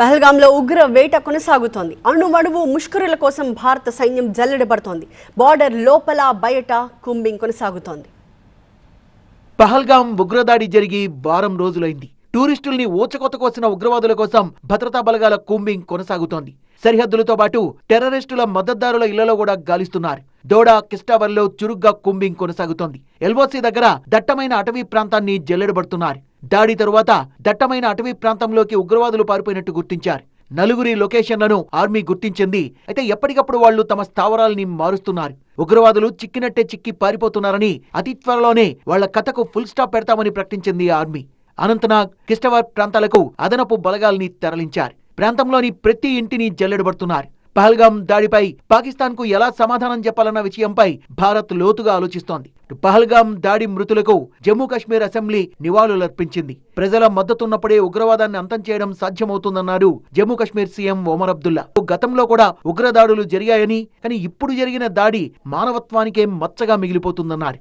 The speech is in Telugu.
పహల్గాంలో ఉగ్ర వేట కొనసాగుతోంది. అణువణువు ముష్కరుల కోసం భారత సైన్యం జల్లెడబడుతోంది బార్డర్ లోపల బయట కుంబింగ్ కొనసాగుతోంది. పహల్గాం ఉగ్రదాడి జరిగి వారం రోజులైంది. టూరిస్టుల్ని ఊచకొత్త కోసిన ఉగ్రవాదుల కోసం భద్రతా బలగాల కూంబింగ్ కొనసాగుతోంది. సరిహద్దులతో పాటు టెర్రరిస్టుల మద్దతుదారుల ఇళ్ళలో కూడా గాలిస్తున్నారు. దోడా కిస్టావర్లో చురుగ్గా కూంబింగ్ కొనసాగుతోంది. ఎల్ఓసి దగ్గర దట్టమైన అటవీ ప్రాంతాన్ని జల్లెడబడుతున్నారు దాడి తరువాత దట్టమైన అటవీ ప్రాంతంలోకి ఉగ్రవాదులు పారిపోయినట్టు గుర్తించారు. నలుగురి లొకేషన్లను ఆర్మీ గుర్తించింది. అయితే ఎప్పటికప్పుడు వాళ్ళు తమ స్థావరాల్ని మారుస్తున్నారు. ఉగ్రవాదులు చిక్కినట్టే చిక్కి పారిపోతున్నారని అతి త్వరలోనే వాళ్ళ కథకు ఫుల్ స్టాప్ పెడతామని ప్రకటించింది ఆర్మీ. అనంతనాగ్ కిష్టవార్ ప్రాంతాలకు అదనపు బలగాల్ని తరలించారు. ప్రాంతంలోని ప్రతి ఇంటిని జల్లెడబడుతున్నారు. పహల్గాం దాడిపై పాకిస్తాన్కు ఎలా సమాధానం చెప్పాలన్న విషయంపై భారత్ లోతుగా ఆలోచిస్తోంది. పహల్గాం దాడి మృతులకు జమ్మూ కాశ్మీర్ అసెంబ్లీ నివాళులర్పించింది. ప్రజల మద్దతున్నప్పుడే ఉగ్రవాదాన్ని అంతం చేయడం సాధ్యమవుతుందన్నారు జమ్మూ కాశ్మీర్ సీఎం ఒమర్ అబ్దుల్లా. గతంలో కూడా ఉగ్రదాడులు జరిగాయని కానీ ఇప్పుడు జరిగిన దాడి మానవత్వానికే మచ్చగా మిగిలిపోతుందన్నారు.